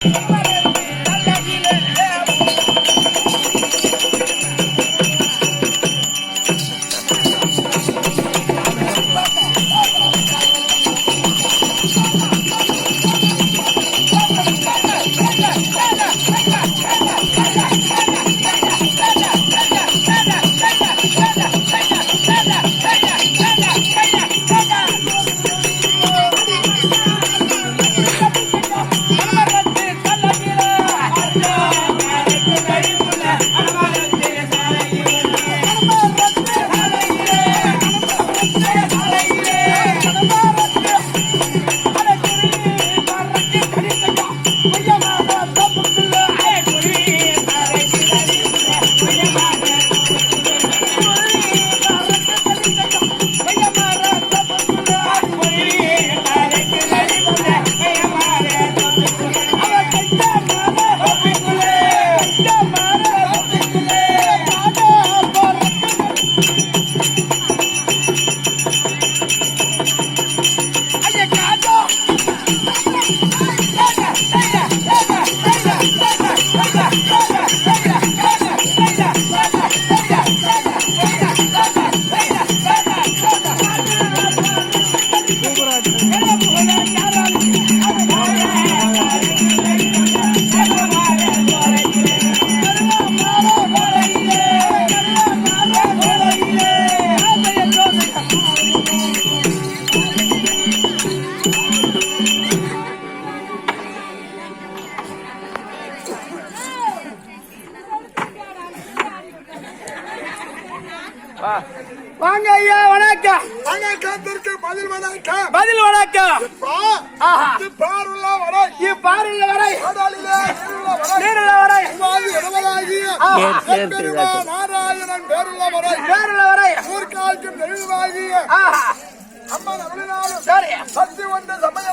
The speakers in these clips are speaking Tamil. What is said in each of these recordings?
வாங்க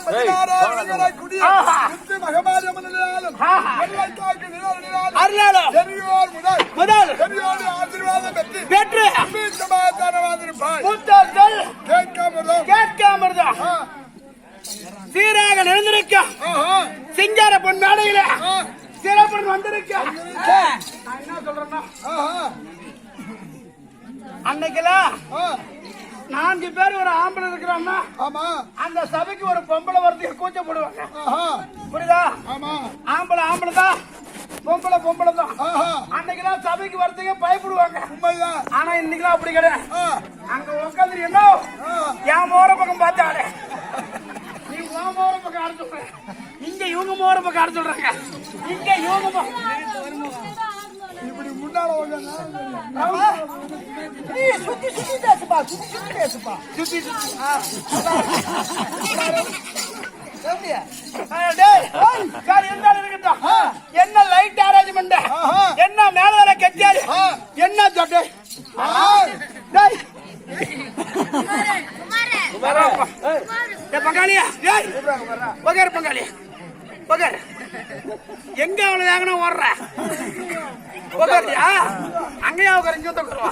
Hey, Adam, you're like, ah, வரதுக்கு பயப்படுவாங்க உண்மைதான். ஆனா இன்னைக்கெல்லாம் அப்படி கிடையாது. அங்க உட்காந்து என்ன? என் மோர பக்கம் பார்த்தாடு நீ உன் மோர பக்கம் ஆட சொல்ற. இங்க இவங்க மோர பக்கம் ஆட சொல்றாங்க. இங்க இவங்க இப்படி முன்னால நீ சுத்தி சுத்தி பேசுப்பா சுத்தி சுத்தி பேசுப்பா. சுத்தி சுத்தி. டேய், சரி, இருந்தாலும் இருக்கட்டும். என்ன லைட் அரேஞ்ச்மெண்ட். என்ன மேல வர கட்டியாரு ஆ. என்ன. டேய், பங்காளியா? டேய் பகார் பங்காளி. பகார் எங்க அவளை வேகனா ஓடுற? பகாரியா அங்கேயா உட்கார இங்க உட்காருவா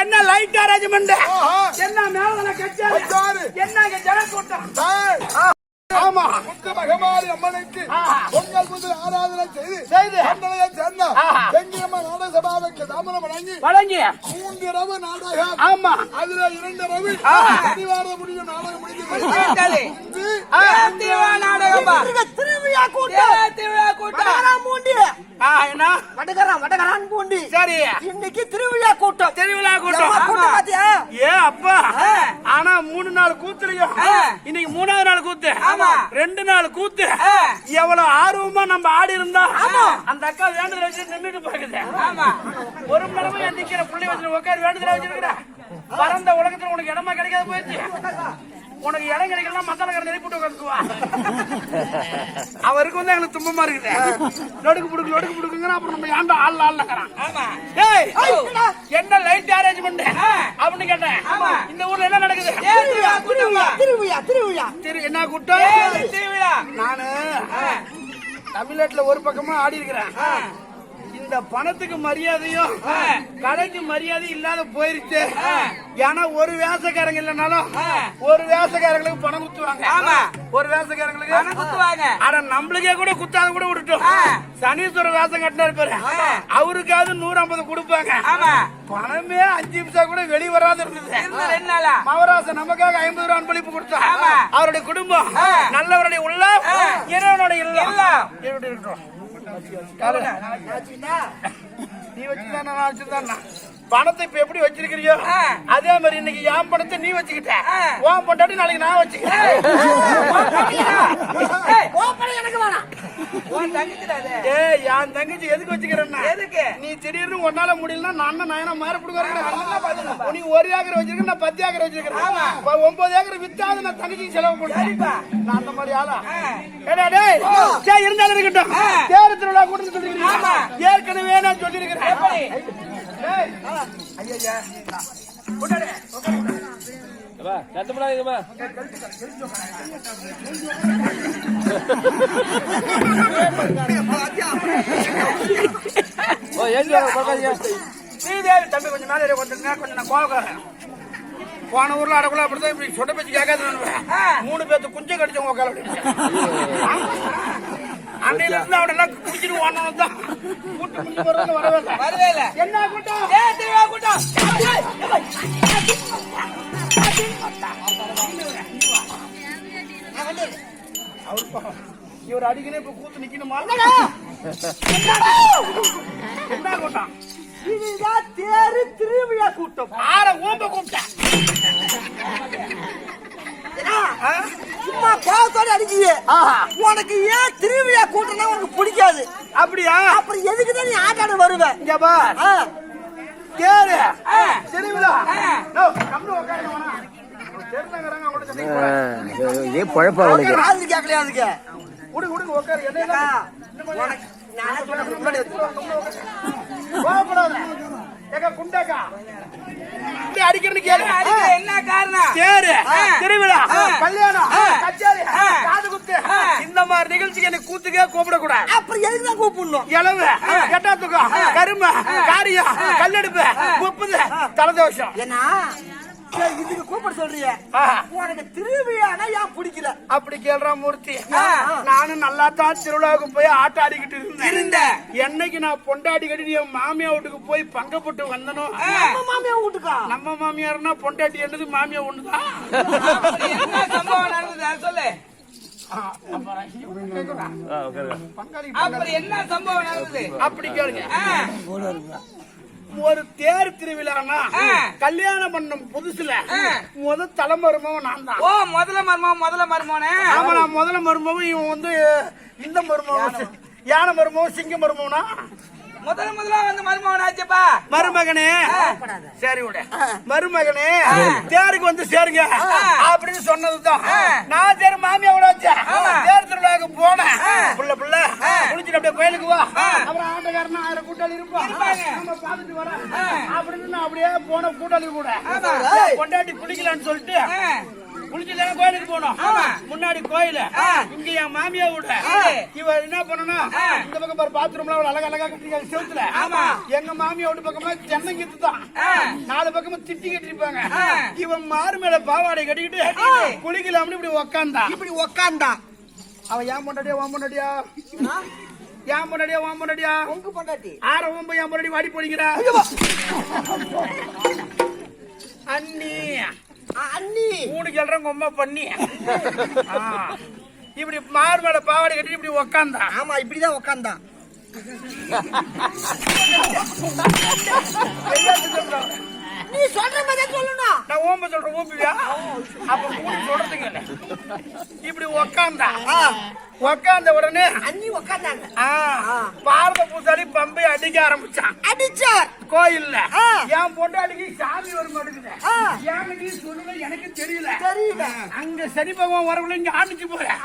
என்ன லைட் அரேஞ்ச்மெண்ட் ஆஹா. என்ன மேல கட்டியாரு கட்டியாரு. என்ன ஜன கூட்டம் டேய், ஆமா. மகமாரி அம்மனுக்கு ஆஹா. பொங்கல் முதல் ஆராதனை செய்து செய்து. கண்டளையை சேர்ந்த தாமரம் வழங்கி வழங்கி. மூன்று இரவு நாடகம். ஆமா. அதுல இரண்டு ரவி ஆஹா. சனிவாரம் முடியும் நாடகம். இது திருவிழா நாடகமா. திருவிழா கூட்டம். திருவிழா கூட்டம். மூண்டி என்ன? வடகரான் வடகரான் பூண்டி. சரி. இன்னைக்கு திருவிழா கூட்டம். திருவிழா கூட்டம். கூட்டம் பாத்தியா? ஏ அப்பா. ஆனா மூணு நாள் கூத்துலயும். இன்னைக்கு மூணாவது நாள் கூத்து. ஆமா. ரெண்டு நாள் கூத்து. எவ்வளவு ஆர்வமா நம்ம ஆடி இருந்தா அந்த அக்கா வேண்டுதல வச்சு நின்றுட்டு போகுது. ஒரு மணி நேரமா எந்திக்கிற புள்ளி வச்சு உட்காரு வேண்டுதல வச்சிருக்கிற. பரந்த உலகத்துல உனக்கு இடமா கிடைக்காத போயிடுச்சு. உனக்கு இடம் கிடைக்கலாம் மசாலா கடை நெருப்பிட்டு உட்காந்துக்குவா அவருக்கு வந்து எங்களுக்கு துன்பமா இருக்குது. நொடுக்கு புடுக்கு நொடுக்கு புடுக்குங்கிற அப்புறம் நம்ம ஏன்டா ஆள் ஆள்லங்கிறான் ஏய் என்ன லைட் அரேஞ்ச்மெண்ட் அப்படின்னு கேட்டேன். இந்த ஊர்ல என்ன நடக்குது? திருவிழா திருவிழா திருவிழா திரு என்ன கூட்டம்? திருவிழா. நானு தமிழ்நாட்டுல ஒரு பக்கமா ஆடி இருக்கிறேன். இந்த பணத்துக்கு மரியாதையும் கடைக்கு மரியாதை இல்லாத போயிருச்சு. ஏன்னா ஒரு வேசக்காரங்க இல்லைனாலும் ஒரு வேசக்காரங்களுக்கு பணம் குத்துவாங்க. ஆமா. ஒரு வேசக்காரங்களுக்கு பணம் குத்துவாங்க. ஆனா நம்மளுக்கே கூட குத்தாத கூட விட்டுட்டோம். சனீஸ்வரர் வேஷம் கட்டினா இருப்பாரு அவருக்காவது நூறு ஐம்பது கொடுப்பாங்க. ஆமா. பணமே அஞ்சு நிமிஷம் கூட வெளிய வராது இருந்தது. மவராசன் நமக்காக ஐம்பது ரூபாய் அன்பளிப்பு கொடுத்தோம். அவருடைய குடும்பம். நல்லவருடைய உள்ளம் இறைவனுடைய இல்லம். இருக்கட்டும். நீ வச்சுதான் நான் வச்சுதான் பணத்தை இப்ப எப்படி வச்சிருக்கிறியோ. அதே மாதிரி இன்னைக்கு என் பணத்தை நீ வச்சுக்கிட்ட. ஆ. உன் பொண்டாட்டி நாளைக்கு நான் வச்சுக்கிறேன். எனக்கு வேணாம். என் தங்கச்சி எதுக்கு வச்சுக்கிறேன்னா? எதுக்கு? நீ திடீர்னு ஒன்னால முடியலன்னா நான் நாயனா மாற கொடுக்குறேன் நீ ஒரு ஏக்கர் வச்சிருக்க நான் பத்து ஏக்கர் வச்சிருக்கிறேன் இப்ப ஒன்பது ஏக்கர் வித்தாது நான் செலவு பண்ணுவேன் நான் அந்த மாதிரி ஆளா? இருந்தாலும் இருக்கட்டும். தேர் திருவிழா கூட சொல்லிருக்கீங்க. ஏற்கனவே நான் சொல்லியிருக்கிறேன். எப்படி? டேய், ஐயையே. கொண்டாடு. ஸ்ரீதேவி தம்பி கொஞ்சம் மேலே கொஞ்சம் கொஞ்சம் நான் கோவக்காரன் போன ஊர்ல அடக்குள்ள அப்படிதான் இப்படி சொட்ட பேச்சு கேட்காது மூணு பேத்து குஞ்சு கடிச்சவங்க உட்கார அன்னையில இருந்து அவனை எல்லாம் குடிச்சிட்டு ஓடணும் தான். கூட்டு குஞ்சு போறது வரவே இல்லை. வரவே இல்ல. என்ன கூட்டம்? ஏய், திருவிழா கூட்டம். இவர் அடிக்கனே இப்ப கூத்து நிக்கணுமா? என்ன கூட்டம்? இதுதான் தேரு திருவிழா கூட்டம். ஆற ஓம்ப ஆ? சும்மா பாவத்தோட அடிக்கியே உனக்கு ஏன் திருவிழா கூட்டம்னா உனக்கு பிடிக்காது? அப்படியா? அப்புறம் எதுக்கு தான் நீ ஆட்டாட வருவ? இங்க ஆ, கேரு நோ, கம்முனு உட்காருங்க பழப்பா? உனக்கு இப்படி அடிக்கிறேன்னு கேளு. என்ன காரணம்? தேரு. திருவிழா. கல்யாணம். கச்சேரி. காது குத்து. இந்த மாதிரி நிகழ்ச்சிக்கு எனக்கு கூத்துக்கே கூப்பிடக்கூடாது. அப்புறம் எதுக்கு தான் கூப்பிடணும்? இளவு கரும்பு காரியம் கல்லெடுப்பு முப்பது தலதோஷம். ஏன்னா இதுக்கு கூப்பிட சொல்றிய. உனக்கு திருவிழானா ஏன் பிடிக்கல? அப்படி கேள்றா மூர்த்தி. நானும் நல்லா தான் திருவிழாவுக்கு போய் ஆட்டம் ஆடிக்கிட்டு இருந்தேன். இருந்த. என்னைக்கு நான் பொண்டாடி கட்டி என் மாமியா வீட்டுக்கு போய் பங்கப்பட்டு வந்தனோ? நம்ம மாமியா வீட்டுக்கா? நம்ம மாமியார்னா பொண்டாட்டி என்னது மாமியா ஒண்ணுதான் சம்பவம் நடந்தது? சொல்லு. என்ன சம்பவம் நடந்தது? அப்படி கேளுங்க. ஒரு தேர் திருவிழானா. கல்யாணம் பண்ண புதுசுல. முத தலைமருமவன் நான் தான் ஓ முதல்ல மர்மம் முதல்ல மர்மோனே ஆமா நான் முதல்ல மருமவன் இவன் வந்து இந்த மருமவன் யானை மருமவன் சிங்க மருமவனா முதல்ல முதல்ல வந்து மர்மோன் ஆச்சுப்பா மருமகனே. சரி விட. மருமகனே தேருக்கு வந்து சேருங்க. அப்படின்னு சொன்னதுதான். நான் சரி மாமியாவோட வச்சேன். தேர் திருவிழாவுக்கு போனேன். புள்ள புள்ள. குளிச்சுட்டு அப்படியே கோயிலுக்கு வா. அப்புறம் ஆட்டக்காரனா ஆயிரம் கூட்டாளி இருப்பான். நம்ம பாத்துட்டு வரேன். அப்படின்னு நான் அப்படியே போன கூட்டாளி கூட. ஏய், பொண்டாட்டி குளிக்கலான்னு சொல்லிட்டு குளிச்சுட்டு கோயிலுக்கு போனோம்? முன்னாடி கோயில. இங்க என் மாமியா விட. இவ என்ன பண்ணணும்? இந்த பக்கம் பாரு பாத்ரூம்ல அவள் அழகா அழகா கட்டி செவுத்துல. ஆமா. எங்க மாமியா வீட்டு பக்கமா தென்னங்கித்து தான். நாலு பக்கமும் திட்டி கட்டிருப்பாங்க இவன் மாறு மேல பாவாடை கட்டிக்கிட்டு குளிக்கலாம்னு இப்படி உக்காந்தா. இப்படி உக்காந்தா. அவன் ஏன் பொண்டாட்டியா வான் பொண்டாட்டியா? ஏன் பொண்டாட்டியா வான் பொண்டாட்டியா? உங்க பொண்டாட்டி. ஆற ஒன்பது என் பொண்டாட்டி வாடி போடுங்கிற அண்ணி. அண்ணி. மூணு கேள்றங்க உமா பண்ணி. இப்படி மாறு மேல பாவாடை கட்டி இப்படி உக்காந்தா? ஆமா இப்படிதான் உக்காந்தான் நீ சொல்ற மாதிரி சொல்லணும். நான் ஓம்ப சொல்றேன் ஓம்பியா அப்ப மூணு சொல்றதுக்கு இல்ல இப்படி உக்காந்தா? உக்காந்த உடனே அண்ணி உக்காந்தாங்க. ஆ, பாரத பூசாரி பம்பை அடிக்க ஆரம்பிச்சான். அடிச்சார். கோயில்ல. என் பொண்டாட்டிக்கு சாமி வர மாட்டேங்குது நீ சொல்லுங்க எனக்கு தெரியல. தெரியல. அங்க சனி பகவான் வரக்குள்ள இங்க ஆடிச்சு போறேன்.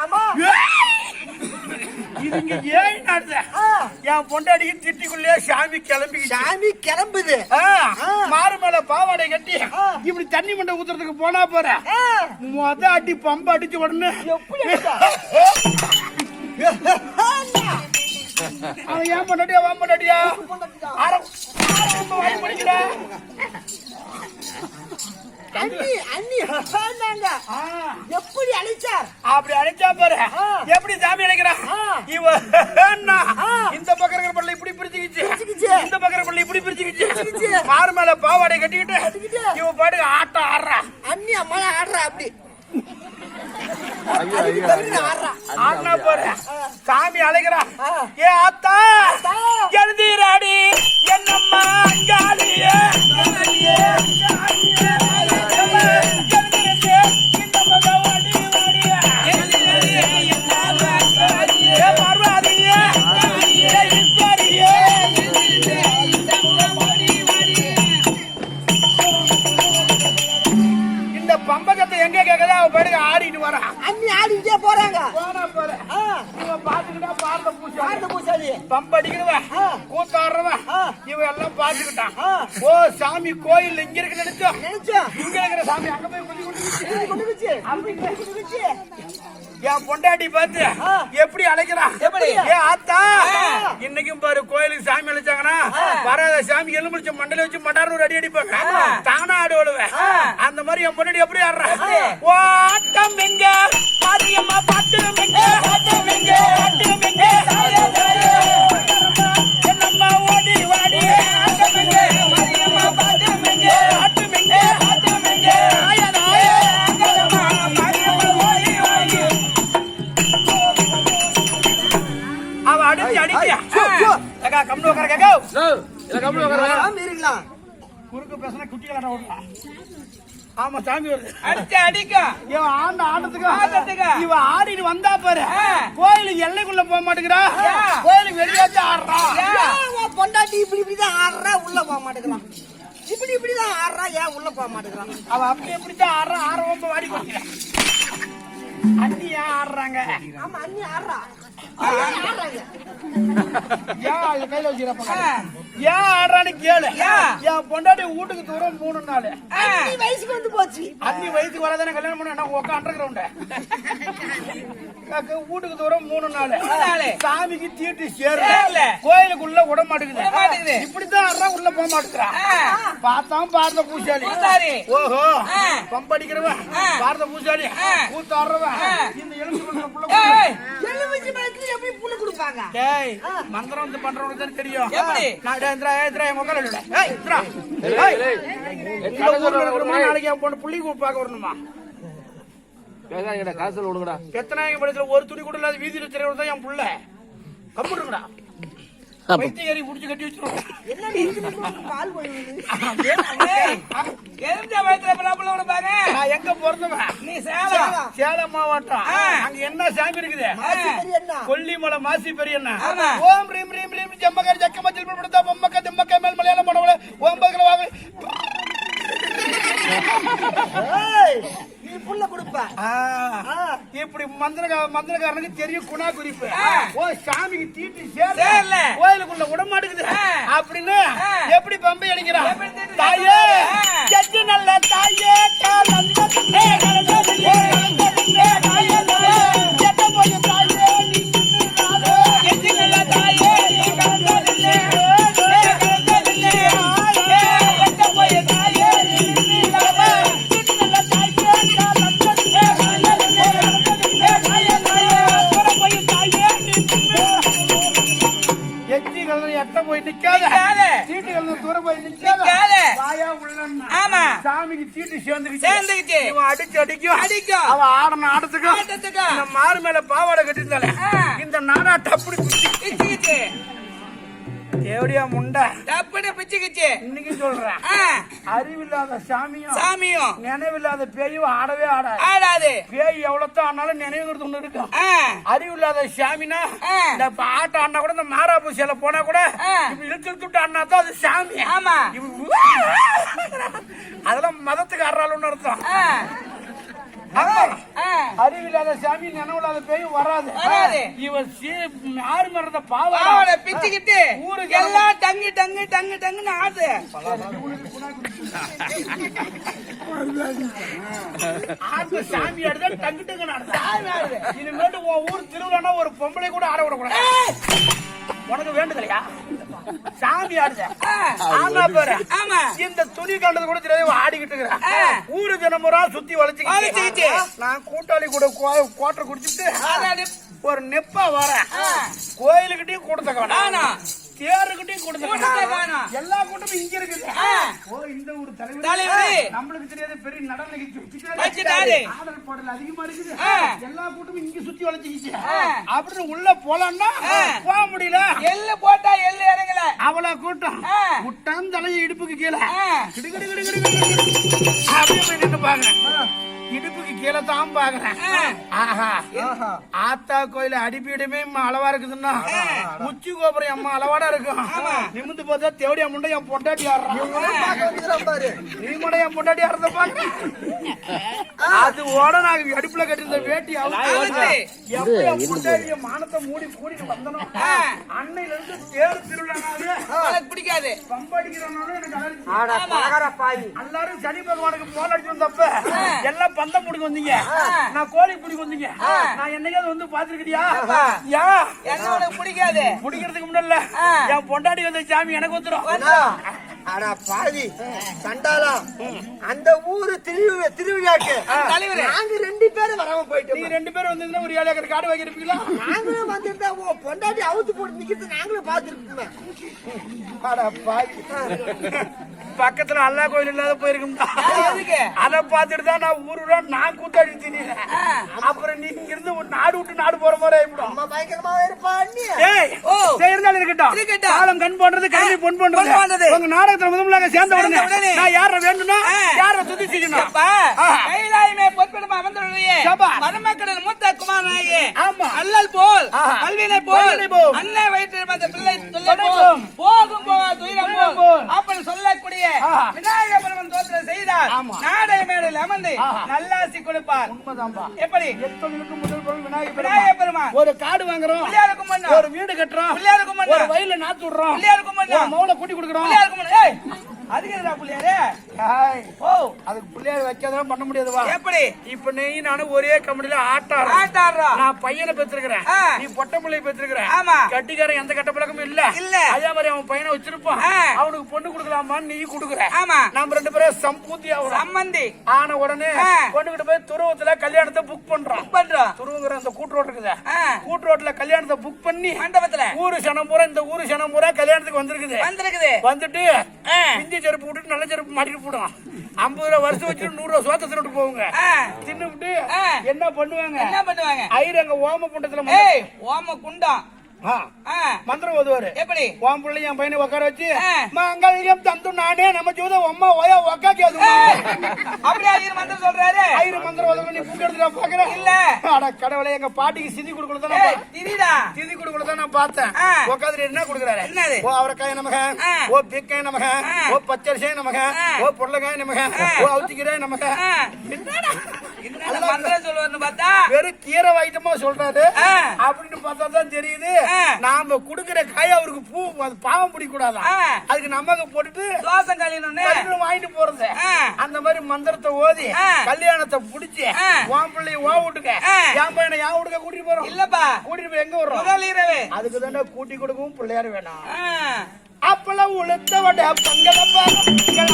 ஆமா. இது இங்க ஏன். என் பொண்டாட்டிக்கு திட்டிக்குள்ளே சாமி கிளம்பி சாமி கிளம்புது மாறு மேல பாவாடை கட்டி. இப்படி தண்ணி மண்டை ஊத்துறதுக்கு போனா போற. மொத அடி பம்பு அடிச்ச உடனே? அவன் ஏன் பண்ணட்டியா வான் ஆரம் வாங்கி படிக்கிற அண்ணி அண்ணி நாங்க எப்படி அழைச்சார்? அப்படி அழைச்சா பாரு. எப்படி சாமி அழைக்கிறான்? ஆ. இவ. இந்த பக்கம் இருக்கிற பள்ளி இப்படி பிரிச்சுக்கிச்சு. இந்த பக்கம் இருக்கிற பள்ளி இப்படி பிரிச்சுக்கிச்சு. மாறு மேல பாவாடை கட்டிக்கிட்டு. இவ பாட்டுக்கு ஆட்டம் ஆடுறா. அண்ணி அம்மா ஆடுறா அப்படி. ஆடுறா. ஆடினா பாரு. சாமி அழைக்கிறா. ஏ ஆத்தா. எழுதிராடி என்னம்மா அங்காளியே அங்காளியே, இந்த பம்பகத்தை எங்க கேக்குதா அவ பாட்டுக்கு ஆடிட்டு வரா அண்ணி ஆடிக்கிட்டே போறாங்க. போனா போற. ஆ, இவன் பாத்துக்கிட்டா பாரத பூசா ஆடுற பூசாரி பம்படிக்கிறவன் ஆ. கூத்தாடுறவன் ஆ. இவன் எல்லாம் பாத்துக்கிட்டான். ஓ சாமி கோயில் இங்க இருக்கு நினைச்சோம். நினைச்சா இங்க இருக்கிற சாமி அங்க போய் குடி குடி கொண்டு வச்சு கொண்டு வச்சு என் பொண்டாட்டி பார்த்து. எப்படி அழைக்கிறான் எப்படி? ஏ ஆத்தா. இன்னைக்கும் பாரு கோயிலுக்கு சாமி அழைச்சாங்கன்னா வராத சாமி எலும்பிடிச்ச மண்டல வச்சு மண்டாரு ஒரு அடி அடிப்பாங்க. தானா ஆடு ஓடுவேன் அந்த மாதிரி என் பொண்டாட்டி எப்படி ஆடுறா? ஓ ஆட்டம் எங்க மாரியம்மா பாட்டம் எங்க ஆட்டம் எங்க ஆட்டம் எங்க ஆமா சாமி வருது அடிச்சு அடிக்கும் இவன் ஆண்ட ஆட்டத்துக்கு ஆட்டத்துக்கு. இவன் ஆடிட்டு வந்தா பாரு. கோயிலுக்கு எல்லைக்குள்ள போக மாட்டேங்கிறா? கோயிலுக்கு வெளியாச்சும் ஆடுறா. ஏன்? ஏன் உன் பொண்டாட்டி இப்படி இப்படிதான் ஆடுறா உள்ள போக மாட்டேங்கிறான். இப்படி இப்படிதான் ஆடுறா ஏன் உள்ள போக மாட்டேங்கிறான். அவ அப்படி எப்படித்தான் ஆடுறா ஆர்வம் வாடி கொடுக்கிறேன் அண்ணி ஏன் ஆடுறாங்க. ஆமா அண்ணி ஆடுறா. ஏன் ஆடுறான்னு கேளு? என் பொண்டாட்டி வீட்டுக்கு தூரம் மூணு நாள் வயசுக்கு வந்து போச்சு அண்ணி வயசுக்கு வராதானே கல்யாணம் பண்ண உக்கா அண்டர் கிரவுண்ட் வீட்டுக்கு தூரம் மூணு நாள். சாமிக்கு தீட்டு சேரல. கோயிலுக்குள்ள விட மாட்டேங்குது. இப்படித்தான் உள்ள போக மாட்டேங்கிறான். பார்த்தான் பார்த்த பூசாரி. ஓஹோ. பம்படிக்கிறவன். பார்த்த பூசாரி. கூத்தாடுறவன். இந்த எலுமிச்சை பழத்துல எப்படி புண்ணு கொடுப்பாங்க? டேய் மந்திரம் வந்து பண்றவனுக்கு தான் தெரியும். எப்படி? நான் டேய், இந்திரா, ஏய், இந்திரா, என் முகல இல்ல. ஏய், இந்திரா. ஏய். இந்த ஊர்ல இருக்கிறவங்க நாளைக்கு என் பொண்ணு புள்ளி பார்க்க வரணுமா? காசு விடுங்கடா எத்தனாயிரம் படத்துல ஒரு துணி கூட இல்லாத வீதியில திரையோட தான் என் புள்ள. கம்ப்யூட்டருங்கடா எங்க பிறந்தவன் நீ சேலம். சேலம். மாவட்டம். அங்க என்ன சாமி இருக்குது? மாசி பெரியண்ணா கொல்லிமலை மாசி பெரியண்ணா. ஓம் ரீம் ரீம் ரீம் ஜம்மகர் ஜக்கம ஜில்பல் படுத்தா பொம்மக்க திம்மக்க மேல் மலையாளம் பண்ணவள ஓம் வாங்க. புள்ள கொடுப்ப ஆ. ஆ. இப்படி மந்திரகா மந்திரக்காரனுக்கு தெரியும் குணா குறிப்பு. ஓ சாமிக்கு தீட்டு சேரல. கோயிலுக்குள்ள விட மாட்டேங்குது. அப்படின்னு. எப்படி பம்பை அடிக்கிறான் தாயே நல்ல தாயே அறிவில்லாத சாமியும் சாமியும். நினைவில்லாத பேயும் ஆடவே ஆடாது. ஆடாது. பேய் எவ்வளவுதான் ஆனாலும் நினைவுங்கிறது ஒண்ணு இருக்கும். அறிவில்லாத சாமினா. இந்த ஆட்டம் ஆடினா கூட இந்த மாராப்பு சில போனா கூட இழுத்து இழுத்துட்டு ஆடினா தான் அது சாமி. ஆமா. அதெல்லாம் மதத்துக்கு ஆடுறாளுன்னு அர்த்தம். அறிவில்லாத சாமி நினைவில்லாத பேயும் வராது. இவன் ஆறு மரத பாவாடை? பிச்சுக்கிட்டு ஊருக்கு எல்லாம் டங்கு டங்கு டங்கு டங்குன்னு ஆடுது. ஆட்டு சாமி ஆடுதான் டங்கு டங்கு ஆடுது? இனிமேட்டு உன் ஊர் திருவிழானா ஒரு பொம்பளை கூட ஆட விடக்கூடாது. உனக்கு வேண்டுதலையா சாமி ஆடுத. ஆமா பாரு ஆமா இந்த துணி கண்டது கூட தெரியாது ஆடிக்கிட்டு இருக்கிறேன். ஊரு ஜனமுறா சுத்தி. வளைச்சுக்கிச்சு நான் கூட்டாளி கூட கோட்டை குடிச்சிட்டு ஒரு நெப்பா வரேன். கோயிலுக்கிட்டையும் கொடுத்த நானா? காணும் தேருக்கிட்டையும் கொடுத்த கூட்டத்தை காணும் காணோம். எல்லா கூட்டமும் இங்க இருக்குது. ஓ இந்த ஒரு தலைவர் தலைவரு. நம்மளுக்கு தெரியாத பெரிய நடன நிகழ்ச்சி வச்சுட்டாரு. வச்சுட்டாரு. ஆடல் பாடல் அதிகமா இருக்குது. எல்லா கூட்டமும் இங்க சுத்தி வளைச்சுக்கிச்சு. அப்படின்னு உள்ள போலான்னா ஆ. போக முடியல எள்ளு போட்டா எள்ளு இறங்கல அவள கூட்டம். முட்டான் தலையை இடுப்புக்கு கீழே ஆ. கிடு கிடு கிடு கிடு கிடு கிடு. அப்படியே நின்னு பாக்குறேன் இடுப்புக்கு கீழே தான் பாக்குறேன் ஆஹா. ஆத்தா கோயில அடிப்பீடுமே இம்மா அளவா இருக்குதுன்னா உச்சி கோபுரம் அம்மா அளவாடா இருக்கும். நிமிந்து பார்த்தா தேவடி அம்முண்ட என் பொண்டாட்டி ஆடுறான் பாரு. நீ கூட என் பொண்டாட்டி ஆடுறத பாக்குறேன் அது ஓட நான் அடுப்புல கட்டிருந்த வேட்டி என் பொண்டாட்டிய மானத்தை மூடி கூடிட்டு வந்தனோ? ஆ. அன்னையில இருந்து தேர் திருவிழானாவே பிடிக்காது. பம்படிக்கிறனாலும் எனக்கு எல்லாரும் சனி பகவானுக்கு போல அடிச்சு வந்தப்ப எல்லாம் பந்தம் பிடிக்க வந்தீங்க. நான் கோழி பிடிக்க வந்தீங்க. நான் என்னைக்காவது வந்து பாத்துருக்கிறியா ஏன் என்ன பிடிக்காது? பிடிக்கிறதுக்கு முன்னால ஆ. என் பொண்டாட்டி வந்த சாமி எனக்கு வந்துடும் அடா பாவி. சண்டாளம் அந்த ஊரு திருவிழா திருவிழாக்கு. தலைவரே. நாங்க ரெண்டு பேரும் வராம போயிட்டோம். நீங்க ரெண்டு பேரும் வந்தீங்கன்னா ஒரு ஏழு ஏக்கர் காடு வாங்கிருப்பீங்களா நாங்களும் வந்துருந்தா ஓ பொண்டாட்டி அவுத்து போட்டு நிக்கிறது நாங்களும் பாத்துருக்கோமே அட பாவி. பக்கத்துல அல்லா கோயில் இல்லாத போயிருக்கும்டா? அத பாத்துட்டு தான் நான் ஊருடா நான் கூத்தாடி திணிறேன் அப்புறம் நீ இருந்து ஒரு நாடு விட்டு நாடு போற மாதிரி பயங்கரமா இருப்பா இருந்தாலும் இருக்கட்டும். காலம் கண் போன்றது, கல்வி பொன் பொன் போன்றது. உங்க நாடகத்துல முதல்ல சேர்ந்த உடனே. நான் யாரை வேண்டும்னா. யாரை துதி செய்யணும். கைலாயமே பொற்பெரும் அமர்ந்துள்ளதையே, சபா. மருமக்களின் மூத்த குமாரனாகிய ஆமா. அல்லல் போல். கல்வினை போல். அன்னை வயிற்றில் வந்த பிள்ளை போகும் போக துயரம் போல். அப்படி சொல்லக்கூடிய. விநாயக பெருமன் தோற்றம் செய்தார். நாடக மேடையில் அமர்ந்து. நல்லாசி கொடுப்பார். எப்படி முதல் பொருள் விநாயக. பெருமான் ஒரு காடு வாங்குறோம் ஒரு வீடு கட்டுறோம் ஒரு வயல்ல நாத்து விடுறோம் மௌன கூட்டி கொடுக்குறோம் Hey! மண்ணா ஏய் அதுக்கு எதுடா பிள்ளையாரு? ஓ. அதுக்கு பிள்ளையார் வைக்காதான் பண்ண முடியாதுவா எப்படி? இப்ப நீ நானும் ஒரே கம்பெனில ஆட்டாடுறோம் ஆட்டாடுறா நான் பையனை பெற்றிருக்கிறேன். நீ பொட்டை பிள்ளைய பெற்றிருக்கிற ஆமா. கட்டிக்காரன் எந்த கட்ட பழக்கமும் இல்ல. இல்ல. அதே மாதிரி அவன் பையனை வச்சிருப்பான். அவனுக்கு பொண்ணு கொடுக்கலாமான்னு நீ கொடுக்குற. ஆமா. நம்ம ரெண்டு பேரும் சம்பூத்தி ஆகுறோம் சம்மந்தி. ஆன உடனே. பொண்ணுகிட்ட போய் துருவத்துல கல்யாணத்தை புக் பண்றோம் பண்றோம் துருவங்கிற அந்த கூட்டு ரோட் இருக்குது. கூட்டு ரோட்ல கல்யாணத்தை புக் பண்ணி மண்டபத்துல. ஊரு சனம் பூரா இந்த ஊரு சனம் பூரா கல்யாணத்துக்கு வந்திருக்குது. வந்திருக்குது. வந்துட்டு செருப்பு விட்டுட்டு நல்ல செருப்பு மாட்டிட்டு போடும் ஐம்பது ரூபா வருஷம் வச்சுட்டு நூறு ரூபா சோத்த தின்னுட்டு போவாங்க. ஆ. என்ன பண்ணுவாங்க? என்ன பண்ணுவாங்க? ஐயர் அங்க ஓம புண்டத்துல ஏய் ஓம குண்டம். மந்திரம் ஓதுவாரு. எப்படி? உன் பிள்ளை என் பையனை உட்கார வச்சு. மங்கல்யம் தந்து நானே நம்ம ஜூத அம்மா ஒயா ஒக்கா கேது அப்படி ஐயர் மந்திரம் சொல்றாரு. ஐயர் மந்திரம் ஓதுவ நீ புக்கு எடுத்து பாக்குறேன் இல்ல. அட கடவுளே எங்க பாட்டிக்கு சிதி தான் திரிடா சிதி கொடுக்கல நான் பார்த்தேன். உட்காந்து என்ன கொடுக்குறாரு? என்னது? ஓ அவரைக்காய் நமக. ஓ பிக்காய் நமக. ஓ பச்சரிசை நமக. ஓ பொருளக்காய் நமக. ஓ அவுத்திக்கீரை நமக. என்னடா? வெறும் கீரை ஐட்டமா சொல்றாரு. அப்படின்னு பார்த்தா தான் தெரியுது. நாம குடுக்கிற காய் அவருக்கு பூ அது பாவம் பிடிக்க கூடாதா ஆ. அதுக்கு நமக்கு போட்டுட்டு கழியணும்னு கல்லுல வாங்கிட்டு போறது. அந்த மாதிரி மந்திரத்தை ஓதி. கல்யாணத்தை புடிச்சு. உன் பிள்ளைய வா விட்டுக்க. என் பையனை என் வீட்டுக்க கூட்டிட்டு போறோம் இல்லப்பா கூட்டிட்டு போய் எங்க இரவு அதுக்கு தானே கூட்டி கொடுக்கவும் பிள்ளையார் வேணாம் ஆ. அப்பெல்லாம் உளுத்த வட பங்களப்பா அச்சுதா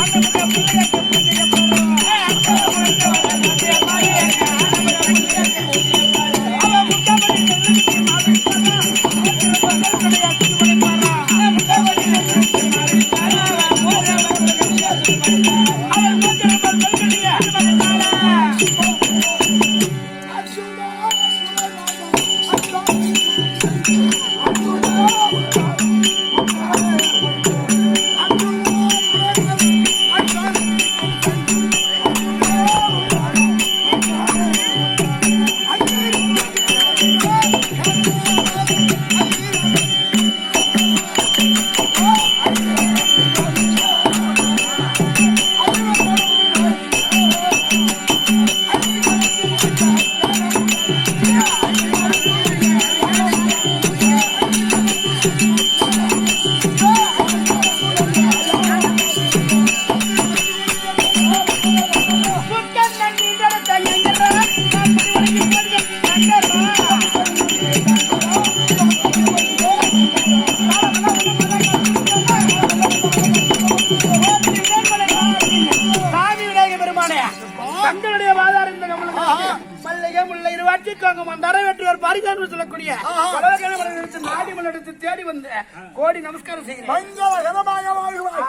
பஞ்சாங்கம் நிறைவேற்றுவார் பரிகாரம் சொல்லக்கூடிய நாடி மல்லடத்தை தேடி வந்து கோடி நமஸ்காரம் செய்கிறேன். மங்களகரமாக வாழ்வாய்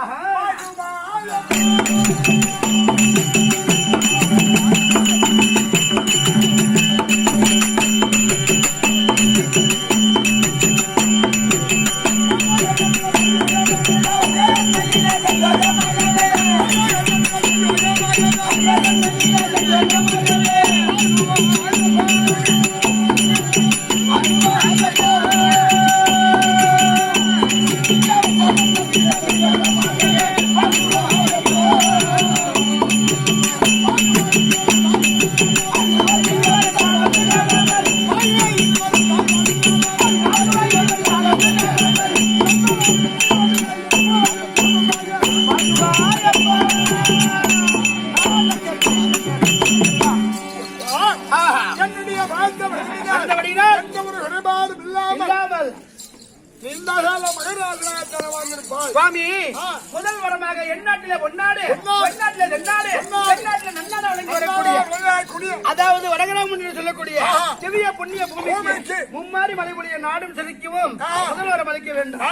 மலைபுடைய நாடும் செலுக்கவும் ஆ. முதல்வரம் அளிக்க வேண்டும்.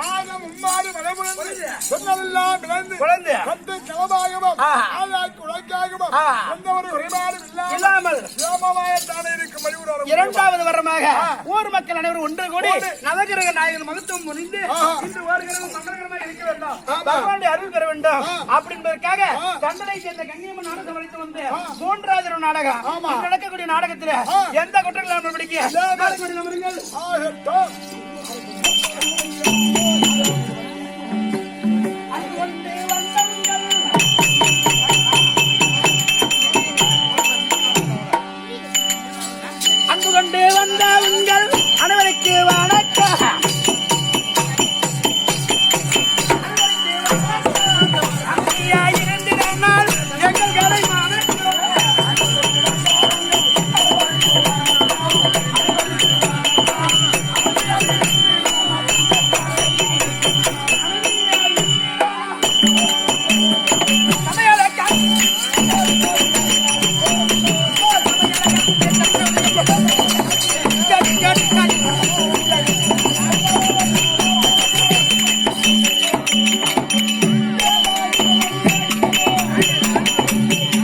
மாதம் உம்மாறு சொன்னதெல்லாம் குழந்தை. ஆளாக்கு உழைக்காகவும். எந்த ஒரு குறைபாடும் இல்லாமல் இருக்கும் இரண்டாவது வரமாக ஊர் மக்கள் அனைவரும் ஒன்று கூடி நவகிரக நாயகன் மகத்துவம் முனிந்து. இன்று மங்களகரமாக இருக்க வேண்டும். பகவானுடைய அருள் பெற வேண்டும் ஆ. அப்படி என்பதற்காக ஆ. தண்டனை சேர்ந்த கங்கையம்மன் நாடகம் அளித்து வந்து மூன்றாவது நாடகம் நடக்கக்கூடிய நாடகத்துல. எந்த குற்றங்களும் நம்ம பிடிக்க நாடகம் நம்புறீங்கள் ஆகட்டும் அன்பு கொண்டு அன்பு கொண்டு வந்த உங்கள் அனைவருக்கு வணக்கம்.